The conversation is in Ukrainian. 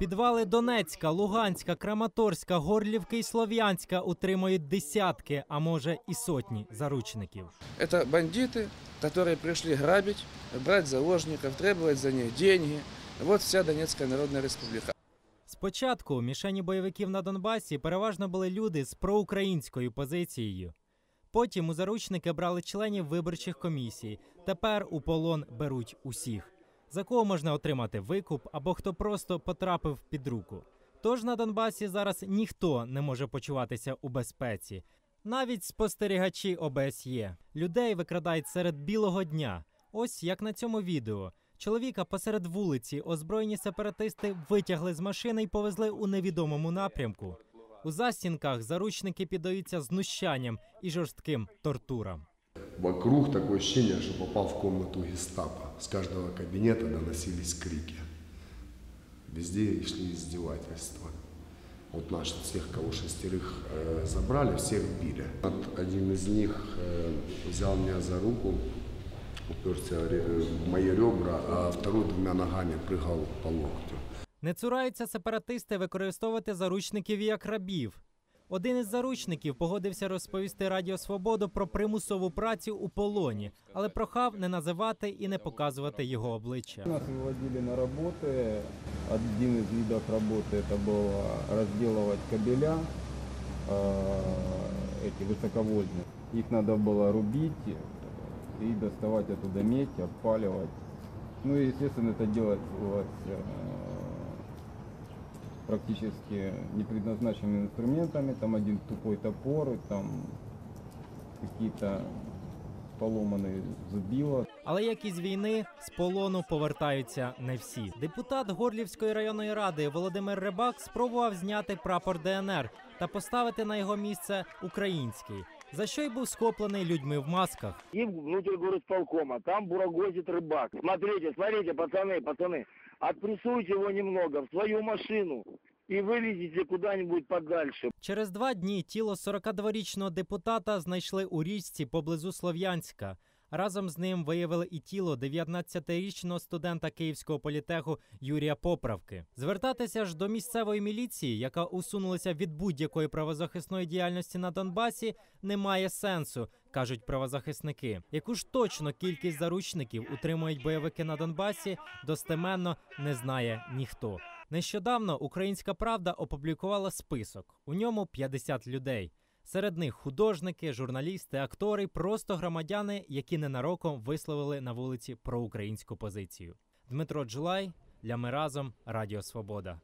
Підвали Донецька, Луганська, Краматорська, Горлівки і Слов'янська утримують десятки, а може і сотні заручників. Это бандиты, которые пришли грабить, брать заложников, требовать за них деньги. Вот вся Донецкая Народная Республика. Спочатку мішені бойовиків на Донбасі переважно були люди з проукраїнською позицією. Потім у заручники брали членів виборчих комісій. Тепер у полон беруть усіх, за кого можна отримати викуп або хто просто потрапив під руку. Тож на Донбасі зараз ніхто не може почуватися у безпеці. Навіть спостерігачі ОБСЄ людей викрадають серед білого дня. Ось як на цьому відео. Чоловіка посеред вулиці озброєні сепаратисти витягли з машини і повезли у невідомому напрямку. У застінках заручники піддаються знущанням і жорстким тортурам. Вокруг такое ощущение, что попал в комнату гестапо. С каждого кабинета доносились крики. Везде шли издевательства. Вот наш всех, кого шестерых э, забрали, всех били. Вот один из них э, взял меня за руку, уперся ре- в мои ребра, а второй двумя ногами прыгал по локтю. Не цураються сепаратисти використовувати заручників як рабів. Один із заручників погодився розповісти Радіо Свободу про примусову працю у полоні, але прохав не називати і не показувати його обличчя. Нас выводили на работы. Один из видов работы это было разделывать кабеля, э, эти высоковольтные. Их надо было рубить и доставать оттуда медь, обпаливать. Ну и, естественно, это делалось э, практически непредназначенными инструментами. Там один тупой топор, и там какие-то поломанные зубила. Але як із війни з полону повертаються не всі. Депутат Горлівської районної ради Володимир Рибак спробував зняти прапор ДНР та поставити на його місце український, за що й був схоплений людьми в масках. и внутрь горосполкома. Там бурагозит рыбак. Смотрите, смотрите, пацаны, пацаны, отпрессуйте его немного в свою машину и вывезите куда-нибудь подальше. Через два дні тіло 42-річного депутата знайшли у річці поблизу Слов'янська. Разом з ним виявили і тіло 19-річного студента Київського політеху Юрія Поправки. Звертатися ж до місцевої міліції, яка усунулася від будь-якої правозахисної діяльності на Донбасі, немає сенсу, кажуть правозахисники. Яку ж точно кількість заручників утримують бойовики на Донбасі, достеменно не знає ніхто. Нещодавно Українська Правда опублікувала список. У ньому 50 людей. Серед них художники, журналісти, актори, просто громадяни, які ненароком висловили на вулиці проукраїнську позицію. Дмитро Джулай для ми разом Радіо Свобода.